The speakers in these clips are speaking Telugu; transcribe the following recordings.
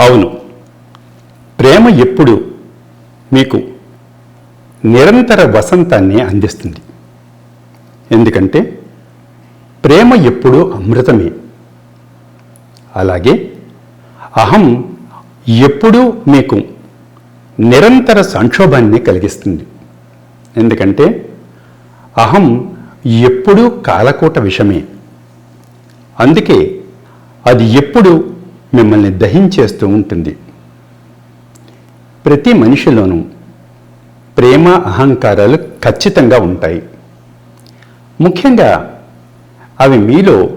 అవును. ప్రేమ ఎప్పుడు మీకు నిరంతర వసంతాన్ని అందిస్తుంది. ఎందుకంటే ప్రేమ ఎప్పుడూ అమృతమే. అలాగే అహం ఎప్పుడూ మీకు నిరంతర సంక్షోభాన్ని కలిగిస్తుంది. ఎందుకంటే అహం ఎప్పుడూ కాలకూట విషమే. అందుకే అది ఎప్పుడు మిమ్మల్ని దహించేస్తూ ఉంటుంది. ప్రతి మనిషిలోనూ ప్రేమ అహంకారాలు ఖచ్చితంగా ఉంటాయి. ముఖ్యంగా అవి మీలో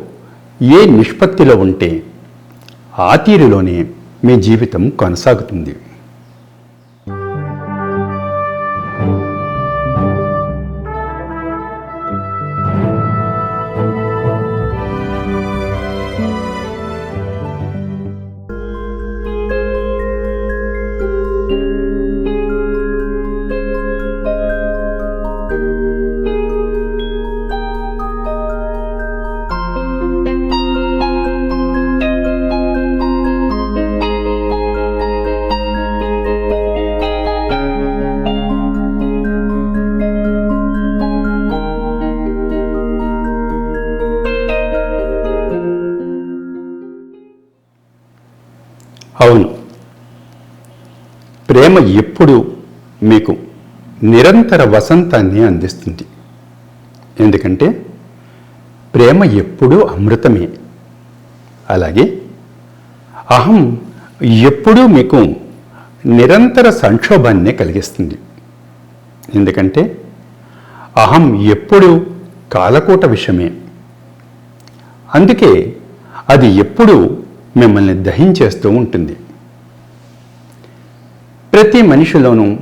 ఏ నిష్పత్తిలో ఉంటే ఆ తీరులోనే మీ జీవితం కొనసాగుతుంది. అవును. ప్రేమ ఎప్పుడు మీకు నిరంతర వసంతాన్ని అందిస్తుంది. ఎందుకంటే ప్రేమ ఎప్పుడూ అమృతమే. అలాగే అహం ఎప్పుడూ మీకు నిరంతర సంక్షోభాన్ని కలిగిస్తుంది. ఎందుకంటే అహం ఎప్పుడూ కాలకూట విషయమే అందుకే అది ఎప్పుడూ మిమ్మల్ని దహించేస్తూ ఉంటుంది. ప్రతి మనిషిలోనూ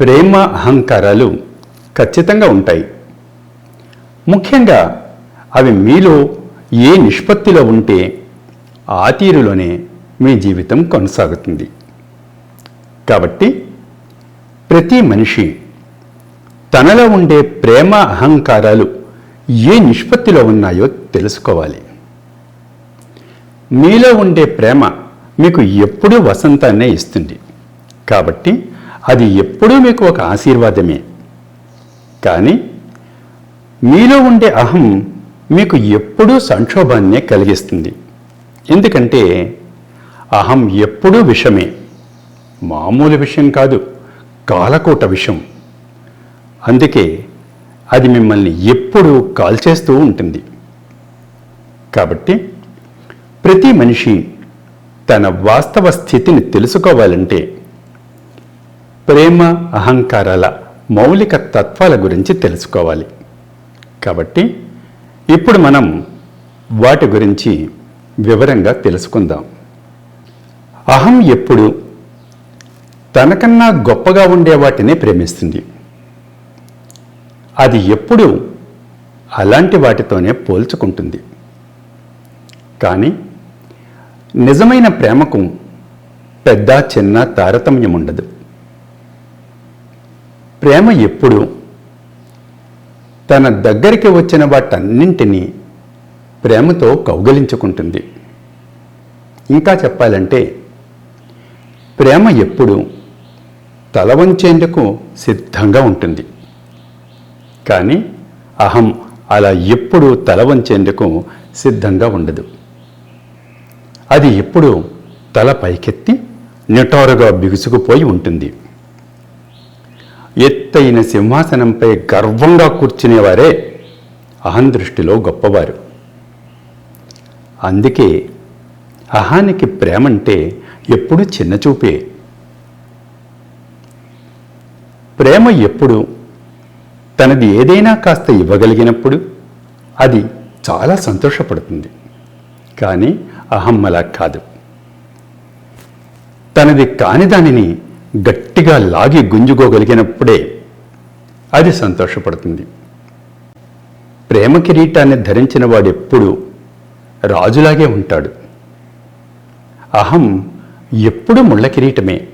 ప్రేమ అహంకారాలు ఖచ్చితంగా ఉంటాయి. ముఖ్యంగా అవి మీలో ఏ నిష్పత్తిలో ఉంటే ఆ తీరులోనే మీ జీవితం కొనసాగుతుంది. కాబట్టి ప్రతి మనిషి తనలో ఉండే ప్రేమ అహంకారాలు ఏ నిష్పత్తిలో ఉన్నాయో తెలుసుకోవాలి. మీలో ఉండే ప్రేమ మీకు ఎప్పుడూ వసంతాన్నే ఇస్తుంది. కాబట్టి అది ఎప్పుడూ మీకు ఒక ఆశీర్వాదమే. కానీ మీలో ఉండే అహం మీకు ఎప్పుడూ సంక్షోభాన్నే కలిగిస్తుంది. ఎందుకంటే అహం ఎప్పుడూ విషమే. మామూలు విషయం కాదు కాలకూట విషం. అందుకే అది మిమ్మల్ని ఎప్పుడూ కాల్చేస్తూ ఉంటుంది. కాబట్టి ప్రతి మనిషి తన వాస్తవ స్థితిని తెలుసుకోవాలంటే ప్రేమ అహంకారాల మౌలిక తత్వాల గురించి తెలుసుకోవాలి. కాబట్టి ఇప్పుడు మనం వాటి గురించి వివరంగా తెలుసుకుందాం. అహం ఎప్పుడు తనకన్నా గొప్పగా ఉండే వాటినే ప్రేమిస్తుంది. అది ఎప్పుడు అలాంటి వాటితోనే పోల్చుకుంటుంది. కానీ నిజమైన ప్రేమకు పెద్ద చిన్న తారతమ్యం ఉండదు ప్రేమ ఎప్పుడు తన దగ్గరికి వచ్చిన వాటన్నింటినీ ప్రేమతో కౌగలించుకుంటుంది. ఇంకా చెప్పాలంటే ప్రేమ ఎప్పుడు తల వంచేందుకు సిద్ధంగా ఉంటుంది. కానీ అహం అలా ఎప్పుడూ తల వంచేందుకు సిద్ధంగా ఉండదు. అది ఎప్పుడు తల పైకెత్తి నిటారుగా బిగుసుకుపోయి ఉంటుంది. ఎత్తైన సింహాసనంపై గర్వంగా కూర్చునేవారే అహం దృష్టిలో గొప్పవారు. అందుకే అహానికి ప్రేమంటే ఎప్పుడు చిన్నచూపే ప్రేమ ఎప్పుడు తనది ఏదైనా కాస్త ఇవ్వగలిగినప్పుడు అది చాలా సంతోషపడుతుంది. కానీ అహం అలా కాదు. తనది కాని దానిని గట్టిగా లాగి గుంజుకోగలిగినప్పుడే అది సంతోషపడుతుంది. ప్రేమ కిరీటాన్ని ధరించిన వాడెప్పుడు రాజులాగే ఉంటాడు. అహం ఎప్పుడు ముళ్ళ కిరీటమే.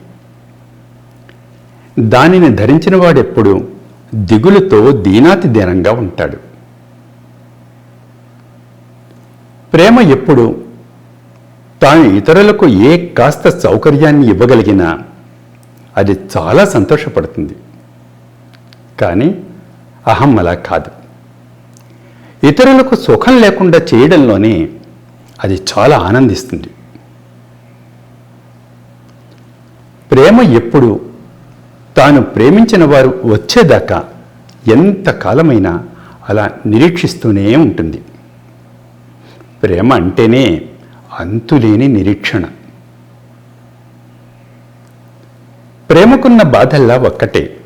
దానిని ధరించిన వాడెప్పుడు దిగులుతో దీనాతి దీనంగా ఉంటాడు. ప్రేమ ఎప్పుడు? తాను ఇతరులకు ఏ కాస్త సౌకర్యాన్ని ఇవ్వగలిగినా అది చాలా సంతోషపడుతుంది. కానీ అహం అలా కాదు. ఇతరులకు సుఖం లేకుండా చేయడంలోనే అది చాలా ఆనందిస్తుంది. ప్రేమ ఎప్పుడు? తాను ప్రేమించిన వారు వచ్చేదాకా ఎంత కాలమైనా అలా నిరీక్షిస్తూనే ఉంటుంది. ప్రేమ అంటేనే అంతులేని నిరీక్షణ. ప్రేమకున్న బాధల్లా ఒక్కటే.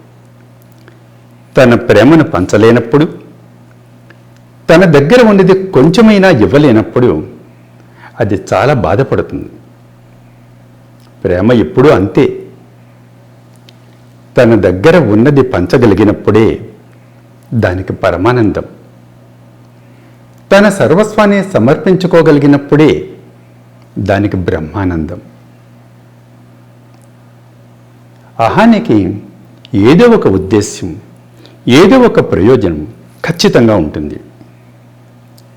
తన ప్రేమను పంచలేనప్పుడు తన దగ్గర ఉన్నది కొంచెమైనా ఇవ్వలేనప్పుడు అది చాలా బాధపడుతుంది. ప్రేమ ఎప్పుడూ అంతే. తన దగ్గర ఉన్నది పంచగలిగినప్పుడే దానికి పరమానందం. తన సర్వస్వాన్ని సమర్పించుకోగలిగినప్పుడే దానికి బ్రహ్మానందం. అహానికి ఏదో ఒక ఉద్దేశ్యం ఏదో ఒక ప్రయోజనం ఖచ్చితంగా ఉంటుంది.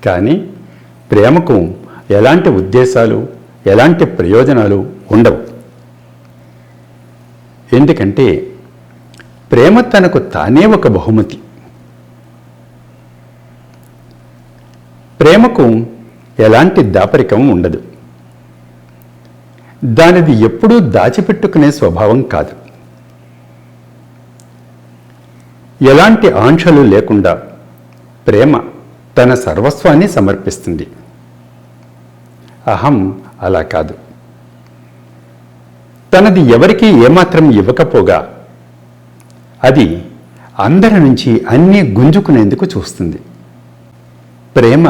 కానీ ప్రేమకు ఎలాంటి ఉద్దేశాలు ఎలాంటి ప్రయోజనాలు ఉండవు. ఎందుకంటే ప్రేమ తనకు తానే ఒక బహుమతి. ప్రేమకు ఎలాంటి దాపరికం ఉండదు. దానిది ఎప్పుడూ దాచిపెట్టుకునే స్వభావం కాదు. ఎలాంటి ఆంక్షలు లేకుండా ప్రేమ తన సర్వస్వాన్ని సమర్పిస్తుంది. అహం అలా కాదు. తనది ఎవరికీ ఏమాత్రం ఇవ్వకపోగా అది అందరి నుంచి అన్నీ గుంజుకునేందుకు చూస్తుంది. ప్రేమ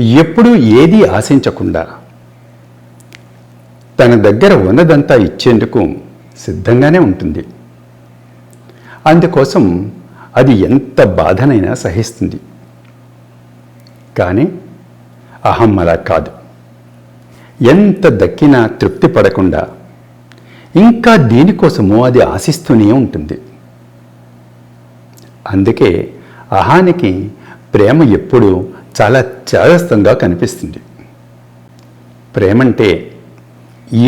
ఎప్పుడూ ఏది ఆశించకుండా తన దగ్గర ఉన్నదంతా ఇచ్చేందుకు సిద్ధంగానే ఉంటుంది. అందుకోసం అది ఎంత బాధనైనా సహిస్తుంది. కానీ అహం అలా కాదు. ఎంత దక్కినా తృప్తి పడకుండా ఇంకా దేనికోసమో అది ఆశిస్తూనే ఉంటుంది. అందుకే అహానికి ప్రేమ ఎప్పుడూ చాలా చాదస్తంగా కనిపిస్తుంది. ప్రేమంటే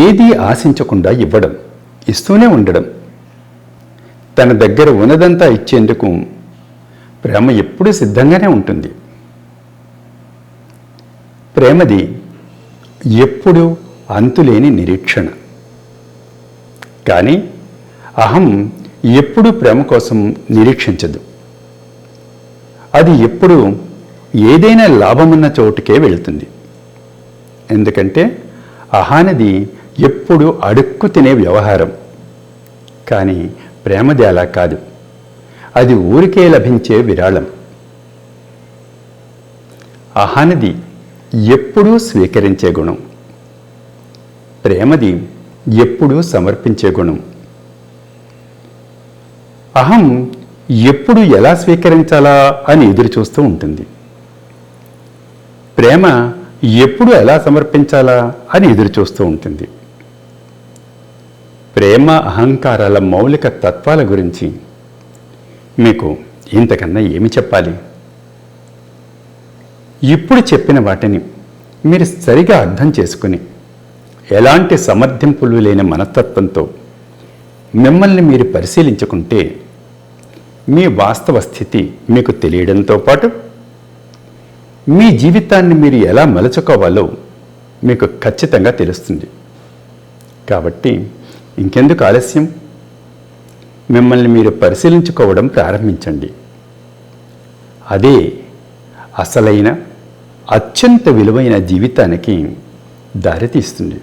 ఏది ఆశించకుండా ఇవ్వడం ఇస్తూనే ఉండడం. తన దగ్గర ఉన్నదంతా ఇచ్చేందుకు ప్రేమ ఎప్పుడూ సిద్ధంగానే ఉంటుంది. ప్రేమది ఎప్పుడు అంతులేని నిరీక్షణ. కానీ అహం ఎప్పుడూ ప్రేమ కోసం నిరీక్షించదు. అది ఎప్పుడూ ఏదైనా లాభమున్న చోటుకే వెళుతుంది. ఎందుకంటే అహానది ఎప్పుడు అడుక్కు తినే వ్యవహారం. కానీ ప్రేమది అలా కాదు. అది ఊరికే లభించే విరాళం. అహానది ఎప్పుడూ స్వీకరించే గుణం. ప్రేమది ఎప్పుడూ సమర్పించే గుణం. అహం ఎప్పుడు ఎలా స్వీకరించాలా అని ఎదురు చూస్తూ ఉంటుంది. ప్రేమ ఎప్పుడు ఎలా సమర్పించాలా అని ఎదురుచూస్తూ ఉంటుంది. ప్రేమ అహంకారాల మౌలిక తత్వాల గురించి మీకు ఇంతకన్నా ఏమి చెప్పాలి? ఇప్పుడు చెప్పిన వాటిని మీరు సరిగా అర్థం చేసుకుని ఎలాంటి సమర్థింపులు లేని మనస్తత్వంతో మిమ్మల్ని మీరు పరిశీలించుకుంటే మీ వాస్తవ స్థితి మీకు తెలియడంతో పాటు మీ జీవితాన్ని మీరు ఎలా మలుచుకోవాలో మీకు ఖచ్చితంగా తెలుస్తుంది. కాబట్టి ఇంకెందుకు ఆలస్యం? మిమ్మల్ని మీరు పరిశీలించుకోవడం ప్రారంభించండి. అదే అసలైన అత్యంత విలువైన జీవితానికి దారితీస్తుంది.